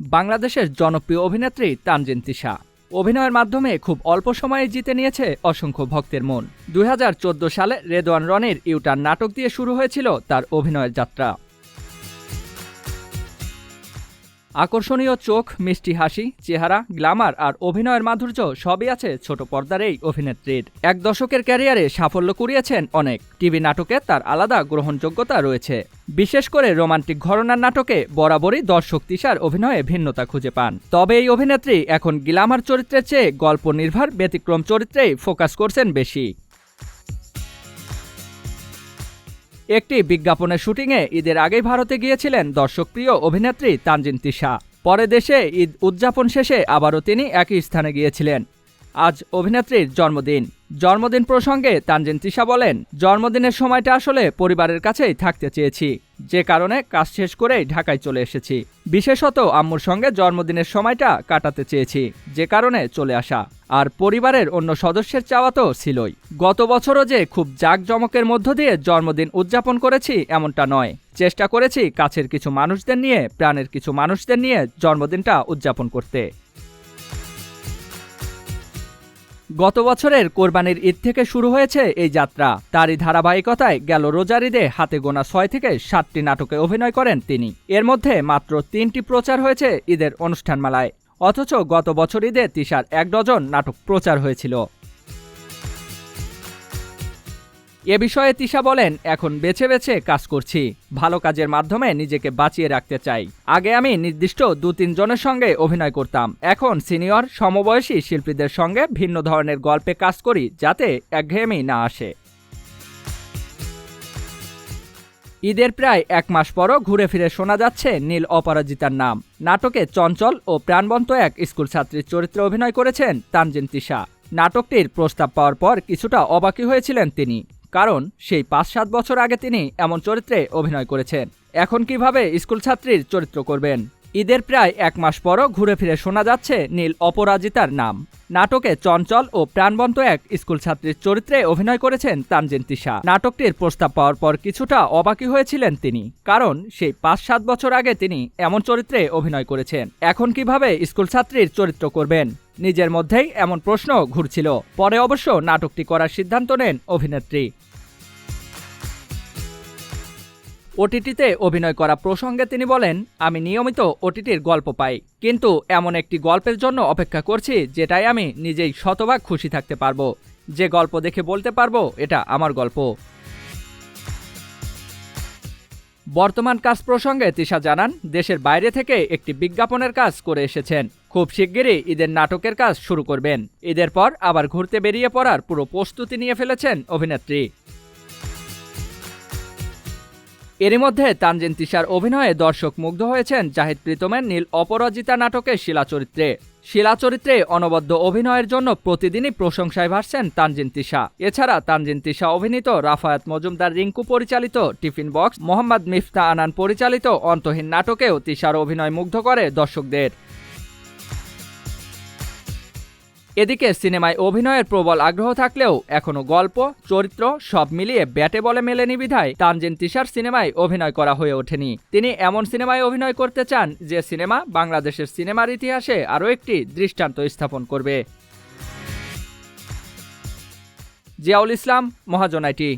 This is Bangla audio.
বাংলাদেশের জনপ্রিয় অভিনেত্রী তানজিন তিশা। অভিনয়ের মাধ্যমে খুব অল্প সময়ে জিতে নিয়েছে অসংখ্য ভক্তের মন। দুই হাজার চোদ্দ সালে রেদওয়ান রনির ইউটার নাটক দিয়ে শুরু হয়েছিল তার অভিনয়ের যাত্রা। আকর্ষণীয় চোখ, মিষ্টি হাসি, চেহারা গ্ল্যামার আর অভিনয়ের মাধুর্য সবই আছে ছোট পর্দার এই অভিনেত্রীর। এক দশকের ক্যারিয়ারে সাফল্য কুড়িয়েছেন অনেক। টিভি নাটকে তার আলাদা গ্রহণযোগ্যতা রয়েছে। বিশেষ করে রোমান্টিক ঘরনার নাটকে বরাবরই দর্শক তিশার অভিনয়ে ভিন্নতা খুঁজে পান। তবে এই অভিনেত্রী এখন গ্ল্যামার চরিত্রের চেয়ে গল্প নির্ভর ব্যতিক্রম চরিত্রেই ফোকাস করছেন বেশি। একটি বিজ্ঞাপনের শুটিংয়ে ঈদের আগেই ভারতে গিয়েছিলেন দর্শকপ্রিয় অভিনেত্রী তানজিন তিশা। পরে দেশে ঈদ উদযাপন শেষে আবারও তিনি একই স্থানে গিয়েছিলেন। আজ অভিনেত্রীর জন্মদিন। জন্মদিন প্রসঙ্গে তানজিন তিশা বলেন, জন্মদিনের সময়টা আসলে পরিবারের কাছেই থাকতে চেয়েছি। যে কারণে কাজ শেষ করেই ঢাকায় চলে এসেছি। বিশেষত আম্মুর সঙ্গে জন্মদিনের সময়টা কাটাতে চেয়েছি, যে কারণে চলে আসা। আর পরিবারের অন্য সদস্যের চাওয়া তো ছিলই। গত বছরও যে খুব জাঁকজমকের মধ্য দিয়ে জন্মদিন উদযাপন করেছি এমনটা নয়। চেষ্টা করেছি কাছের কিছু মানুষদের নিয়ে, প্রাণের কিছু মানুষদের নিয়ে জন্মদিনটা উদযাপন করতে। গত বছরের কোরবানির ঈদ থেকে শুরু হয়েছে এই যাত্রা। তারই ধারাবাহিকতায় গেল রোজার ঈদে হাতে গোনা ছয় থেকে সাতটি নাটকে অভিনয় করেন তিনি। এর মধ্যে মাত্র তিনটি প্রচার হয়েছে ঈদের অনুষ্ঠানমালায়। অথচ গত বছর ঈদে তিশার এক ডজন নাটক প্রচার হয়েছিল। এ বিষয়ে তিশা বলেন, এখন বেছে বেছে কাজ করছি। ভালো কাজের মাধ্যমে নিজেকে বাঁচিয়ে রাখতে চাই। আগে আমি নির্দিষ্ট দু তিনজনের সঙ্গে অভিনয় করতাম। এখন সিনিয়র, সমবয়সী শিল্পীদের সঙ্গে ভিন্ন ধরনের গল্পে কাজ করি যাতে একঘেয়েমি না আসে। ঈদের প্রায় এক মাস পরও ঘুরে ফিরে শোনা যাচ্ছে নীল অপরাজিতার নাম। নাটকে চঞ্চল ও প্রাণবন্ত এক স্কুল ছাত্রীর চরিত্রে অভিনয় করেছেন তানজিন তিশা। নাটকটির প্রস্তাব পাওয়ার পর কিছুটা অবাকি হয়েছিলেন তিনি। কারণ সেই পাঁচ সাত বছর আগে তিনি এমন চরিত্রে অভিনয় করেছেন। এখন কীভাবে স্কুল ছাত্রীর চরিত্র করবেন? ঈদের প্রায় এক মাস পরও ঘুরে ফিরে শোনা যাচ্ছে নীল অপরাজিতার নাম। নাটকে চঞ্চল ও প্রাণবন্ত এক স্কুল ছাত্রীর চরিত্রে অভিনয় করেছেন তানজিন তিশা। নাটকটির প্রস্তাব পাওয়ার পর কিছুটা অবাকি হয়েছিলেন তিনি, কারণ সেই পাঁচ সাত বছর আগে তিনি এমন চরিত্রে অভিনয় করেছেন। এখন কীভাবে স্কুল ছাত্রীর চরিত্র করবেন? নিজের মধ্যেই এমন প্রশ্ন ঘুরছিল। পরে অবশ্য নাটকটি করার সিদ্ধান্ত নেন অভিনেত্রী। ওটিটিতে অভিনয় করা প্রসঙ্গে তিনি বলেন, আমি নিয়মিত ওটিটির গল্প পাই, কিন্তু এমন একটি গল্পের জন্য অপেক্ষা করছি যেটাই আমি নিজেই শতভাগ খুশি থাকতে পারব। যে গল্প দেখে বলতে পারব, এটা আমার গল্প। বর্তমান কাজ প্রসঙ্গে তিশা জানান, দেশের বাইরে থেকে একটি বিজ্ঞাপনের কাজ করে এসেছেন। খুব শিগগিরই ঈদের নাটকের কাজ শুরু করবেন। ঈদের পর আবার ঘুরতে বেরিয়ে পড়ার পুরো প্রস্তুতি নিয়ে ফেলেছেন অভিনেত্রী। এরই মধ্যে তানজিন তিশার অভিনয়ে দর্শক মুগ্ধ হয়েছেন জাহিদ প্রীতমের নীল অপরাজিতা নাটকে শিলা চরিত্রে। শিলা চরিত্রে অনবদ্য অভিনয়ের জন্য প্রতিদিনই প্রশংসায় ভাসছেন তানজিন তিশা। এছাড়া তানজিন তিশা অভিনীত রাফায়াত মজুমদার রিঙ্কু পরিচালিত টিফিন বক্স, মোহাম্মদ মিফতা আনান পরিচালিত অন্তহীন নাটকেও তিশার অভিনয় মুগ্ধ করে দর্শকদের। এদিকে সিনেমায় অভিনয়ের প্রবল আগ্রহ থাকলেও এখনও গল্প, চরিত্র সব মিলিয়ে ব্যাটে বলে মেলেনি বিধায় তানজিন তিশার সিনেমায় অভিনয় করা হয়ে ওঠেনি। তিনি এমন সিনেমায় অভিনয় করতে চান যে সিনেমা বাংলাদেশের সিনেমার ইতিহাসে আরও একটি দৃষ্টান্ত স্থাপন করবে। জিয়াউল ইসলাম মহাজনাইটি